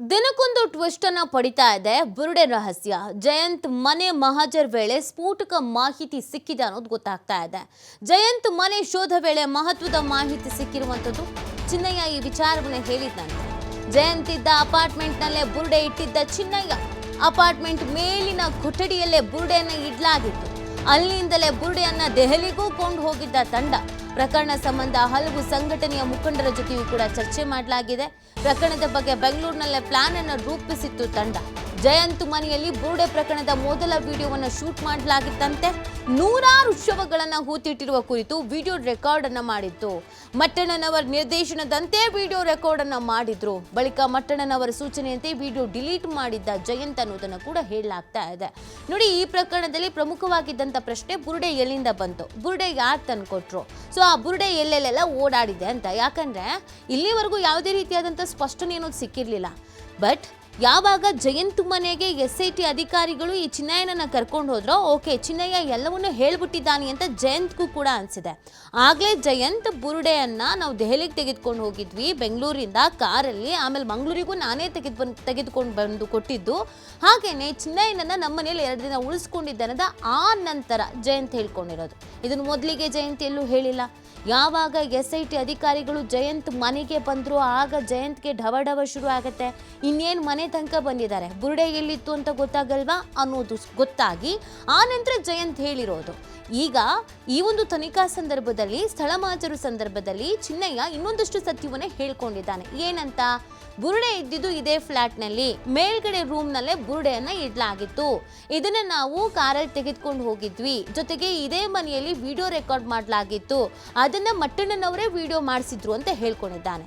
ದಿನಕ್ಕೊಂದು ಟ್ವಿಸ್ಟ್ ಅನ್ನ ಪಡಿತಾ ಇದೆ. ಬುರುಡೆ ರಹಸ್ಯ. ಜಯಂತ್ ಮನೆ ಮಹಾಜರ್ ವೇಳೆ ಸ್ಫೋಟಕ ಮಾಹಿತಿ ಸಿಕ್ಕಿದೆ ಅನ್ನೋದು ಗೊತ್ತಾಗ್ತಾ ಇದೆ. ಜಯಂತ್ ಮನೆ ಶೋಧ ವೇಳೆ ಮಹತ್ವದ ಮಾಹಿತಿ ಸಿಕ್ಕಿರುವಂಥದ್ದು ಚಿನ್ನಯ್ಯ ಈ ವಿಚಾರವನ್ನ ಹೇಳಿದ್ನಂತೆ ಜಯಂತ್ ಇದ್ದ ಅಪಾರ್ಟ್ಮೆಂಟ್ನಲ್ಲೇ ಬುರುಡೆ ಇಟ್ಟಿದ್ದ ಚಿನ್ನಯ್ಯ. ಅಪಾರ್ಟ್ಮೆಂಟ್ ಮೇಲಿನ ಕೊಠಡಿಯಲ್ಲೇ ಬುರುಡೆಯನ್ನ ಇಡ್ಲಾಗಿತ್ತು. ಅಲ್ಲಿಂದಲೇ ಬುರುಡೆಯನ್ನ ದೆಹಲಿಗೂ ಕೊಂಡು ಹೋಗಿದ್ದ ತಂಡ. ಪ್ರಕರಣ ಸಂಬಂಧ ಹಲವು ಸಂಘಟನೆಯ ಮುಖಂಡರ ಜೊತೆಯೂ ಕೂಡ ಚರ್ಚೆ ಮಾಡಲಾಗಿದೆ. ಪ್ರಕರಣದ ಬಗ್ಗೆ ಬೆಂಗಳೂರಿನಲ್ಲೇ ಪ್ಲಾನ್ ಅನ್ನು ರೂಪಿಸಿತ್ತು ತಂಡ. ಜಯಂತ್ ಮನೆಯಲ್ಲಿ ಬುರುಡೆ ಪ್ರಕರಣದ ಮೊದಲ ವಿಡಿಯೋವನ್ನು ಶೂಟ್ ಮಾಡಲಾಗಿತ್ತಂತೆ. ನೂರಾರು ಶವಗಳನ್ನು ಹೂತಿಟ್ಟಿರುವ ಕುರಿತು ವಿಡಿಯೋ ರೆಕಾರ್ಡ್ ಅನ್ನು ಮಾಡಿತ್ತು. ಮಟ್ಟಣ್ಣನವರ ನಿರ್ದೇಶನದಂತೆ ವಿಡಿಯೋ ರೆಕಾರ್ಡ್ ಅನ್ನು ಮಾಡಿದ್ರು. ಬಳಿಕ ಮಟ್ಟಣ್ಣನವರ ಸೂಚನೆಯಂತೆ ವಿಡಿಯೋ ಡಿಲೀಟ್ ಮಾಡಿದ್ದ ಜಯಂತ್ ಅನ್ನೋದನ್ನು ಕೂಡ ಹೇಳಲಾಗ್ತಾ ಇದೆ. ನೋಡಿ, ಈ ಪ್ರಕರಣದಲ್ಲಿ ಪ್ರಮುಖವಾಗಿದ್ದಂಥ ಪ್ರಶ್ನೆ ಬುರುಡೆ ಎಲ್ಲಿಂದ ಬಂತು? ಬುರುಡೆ ಯಾರು ತಂದುಕೊಟ್ರು? ಸೊ, ಆ ಬುರುಡೆ ಎಲ್ಲೆಲ್ಲೆಲ್ಲ ಓಡಾಡಿದೆ ಅಂತ. ಯಾಕಂದ್ರೆ, ಇಲ್ಲಿವರೆಗೂ ಯಾವುದೇ ರೀತಿಯಾದಂಥ ಸ್ಪಷ್ಟನೆ ಅನ್ನೋದು ಸಿಕ್ಕಿರಲಿಲ್ಲ. ಬಟ್ ಯಾವಾಗ ಜಯಂತ್ ಮನೆಗೆ ಎಸ್ ಐ ಟಿ ಅಧಿಕಾರಿಗಳು ಈ ಚಿನ್ನಯ್ಯನನ್ನ ಕರ್ಕೊಂಡು ಹೋದ್ರೋ, ಓಕೆ ಚಿನ್ನಯ್ಯ ಎಲ್ಲವನ್ನೂ ಹೇಳ್ಬಿಟ್ಟಿದ್ದಾನೆ ಅಂತ ಜಯಂತ್ಗೂ ಕೂಡ ಅನ್ಸಿದೆ. ಆಗ್ಲೇ ಜಯಂತ್ ಬುರುಡೆಯನ್ನ ನಾವು ದೆಹಲಿಗೆ ತೆಗೆದುಕೊಂಡು ಹೋಗಿದ್ವಿ, ಬೆಂಗಳೂರಿಂದ, ಕಾರಲ್ಲಿ, ಆಮೇಲೆ ಮಂಗಳೂರಿಗೂ ನಾನೇ ತೆಗೆದು ಬಂದು, ತೆಗೆದುಕೊಂಡು ಬಂದು ಕೊಟ್ಟಿದ್ದು. ಹಾಗೆಯೇ ಚಿನ್ನಯ್ಯನನ್ನು ನಮ್ಮ ಮನೇಲಿ ಎರಡು ದಿನ ಉಳಿಸ್ಕೊಂಡಿದ್ದಾನದ ಆ ನಂತರ ಜಯಂತ್ ಹೇಳ್ಕೊಂಡಿರೋದು. ಇದನ್ನು ಮೊದಲಿಗೆ ಜಯಂತ್ ಎಲ್ಲೂ ಹೇಳಿಲ್ಲ. ಯಾವಾಗ ಎಸ್ ಐ ಟಿ ಅಧಿಕಾರಿಗಳು ಜಯಂತ್ ಮನೆಗೆ ಬಂದ್ರು ಆಗ ಜಯಂತ್ಗೆ ಢವ ಢವ ಶುರು ಆಗುತ್ತೆ. ಇನ್ನೇನು ಮನೆ ತನಕ ಬಂದಿದ್ದಾರೆ. ಬುರುಡೆ ಎಲ್ಲಿತ್ತು ಅಂತ ಗೊತ್ತಾಗಲ್ವಾ? ಅನ್ನೋದು ಗೊತ್ತಾಗಿ ಆ ನಂತರ ಜಯಂತ್ ಹೇಳಿರೋದು. ಈಗ ಈ ಒಂದು ತನಿಖಾ ಸಂದರ್ಭದಲ್ಲಿ, ಸ್ಥಳ ಮಾಜರು ಸಂದರ್ಭದಲ್ಲಿ ಚಿನ್ನಯ್ಯ ಇನ್ನೊಂದಷ್ಟು ಸತ್ಯವನ್ನೇ ಹೇಳ್ಕೊಂಡಿದ್ದಾನೆ. ಏನಂತ? ಬುರುಡೆ ಇದ್ದಿದ್ದು ಇದೇ ಫ್ಲಾಟ್ನಲ್ಲಿ. ಮೇಲ್ಗಡೆ ರೂಮ್ನಲ್ಲೇ ಬುರುಡೆಯನ್ನ ಇಡ್ಲಾಗಿತ್ತು. ಇದನ್ನ ನಾವು ಕಾರಲ್ಲಿ ತೆಗೆದುಕೊಂಡು ಹೋಗಿದ್ವಿ. ಜೊತೆಗೆ ಇದೇ ಮನೆಯಲ್ಲಿ ವಿಡಿಯೋ ರೆಕಾರ್ಡ್ ಮಾಡಲಾಗಿತ್ತು. ಅದನ್ನ ಮಟ್ಟಣ್ಣನವರೇ ವಿಡಿಯೋ ಮಾಡಿಸಿದ್ರು ಅಂತ ಹೇಳ್ಕೊಂಡಿದ್ದಾನೆ.